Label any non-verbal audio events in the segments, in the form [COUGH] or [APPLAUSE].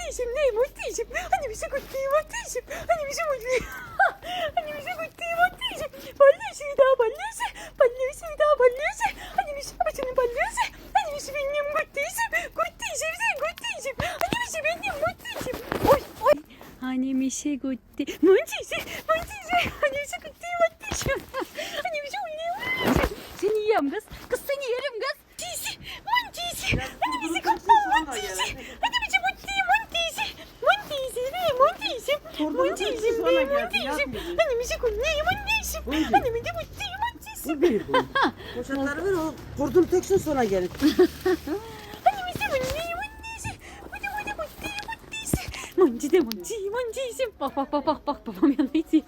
Monty'cim. Annemizi Monty. Annemizi Monty. Monty'cim. Ballıyorsun daha ballıyorsun. Ballıyorsun daha ballıyorsun. Annemizi babasının ballıyorsun. Annemizi benim Monty'cim. Monty'cim sen Monty'cim. Annemizi benim Monty'cim. Oy oy. Annemizi Monty. Monty'cim. Monty'cim. Annemizi Monty. Monty'cim. Annemizi Monty. Seni yiyem kız. Kız seni yerim kız. Monty'si. Monty'si. Annemizi Monty. Monty'si. Annemizi Monty'si. sonra Ne geldi, Monty'si. yapmıyor. Annemizi Monty. Monty'si. Monty. Annemizi Monty. Monty'si. Bu bir bu. Poşetleri ver o. Kurdum teksin sonra gelin. Annemizi Monty. Monty'si. Monty Monty Monty. Monty'si. Monty de Monty. Monty'si. Bak bak bak bak bak babam yanına itiyor.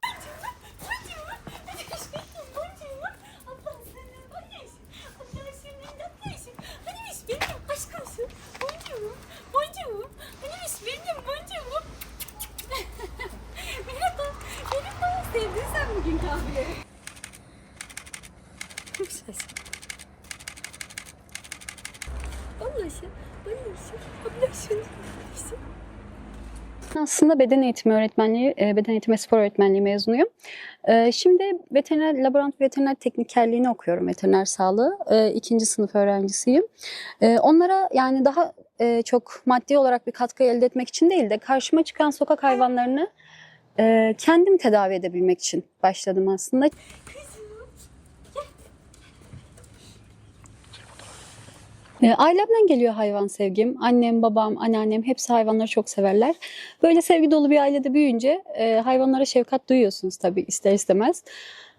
Bugün kahve. Ablaşı, ablaşı, ablaşı, ablaşı. Aslında beden eğitimi öğretmenliği, e, beden eğitimi spor öğretmenliği mezunuyum. E, Şimdi veteriner, laborant veteriner teknikerliğini okuyorum, veteriner sağlığı. E, ikinci sınıf öğrencisiyim. Onlara yani daha çok maddi olarak bir katkı elde etmek için değil de karşıma çıkan sokak hayvanlarını e, kendim tedavi edebilmek için başladım aslında. E, Ailemden geliyor hayvan sevgim. Annem, babam, anneannem hepsi hayvanları çok severler. Böyle sevgi dolu bir ailede büyüyünce e, hayvanlara şefkat duyuyorsunuz tabii ister istemez.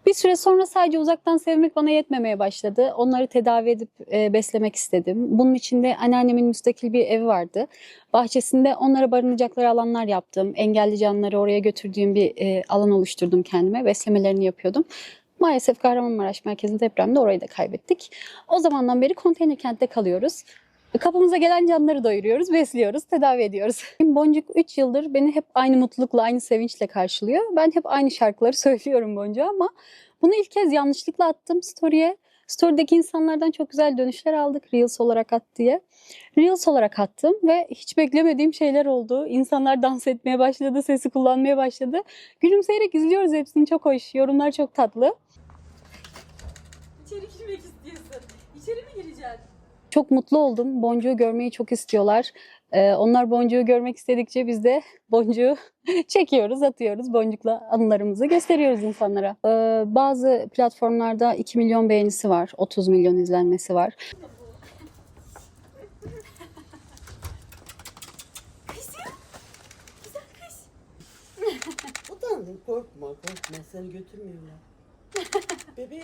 Bir süre sonra sadece uzaktan sevmek bana yetmemeye başladı. Onları tedavi edip e, beslemek istedim. Bunun için de anneannemin müstakil bir evi vardı. Bahçesinde onlara barınacakları alanlar yaptım. Engelli canlıları oraya götürdüğüm bir e, alan oluşturdum kendime. Beslemelerini yapıyordum. Maalesef Kahramanmaraş merkezinde depremde orayı da kaybettik. O zamandan beri konteyner kentte kalıyoruz. Kapımıza gelen canlıları doyuruyoruz, besliyoruz, tedavi ediyoruz. Boncuk 3 yıldır beni hep aynı mutlulukla, aynı sevinçle karşılıyor. Ben hep aynı şarkıları [LAUGHS] söylüyorum Boncuk'a ama bunu ilk kez yanlışlıkla attım story'e. Story'deki insanlardan çok güzel dönüşler aldık Reels olarak at diye. Reels olarak attım ve hiç beklemediğim şeyler oldu. İnsanlar dans etmeye başladı, sesi kullanmaya başladı. Gülümseyerek izliyoruz hepsini çok hoş. Yorumlar çok tatlı. İçeri girmek istiyorsun. İçeri mi gireceksin? Çok mutlu oldum. Boncuğu görmeyi çok istiyorlar. Ee, onlar boncuğu görmek istedikçe biz de [LAUGHS] boncuğu [LAUGHS] çekiyoruz, atıyoruz. Boncukla anılarımızı gösteriyoruz insanlara. Ee, bazı platformlarda 2 milyon beğenisi var, 30 milyon izlenmesi var. Kızım. Güzel kız. Utandın korkma korkma seni götürmüyorlar. [LAUGHS] Bebeğim.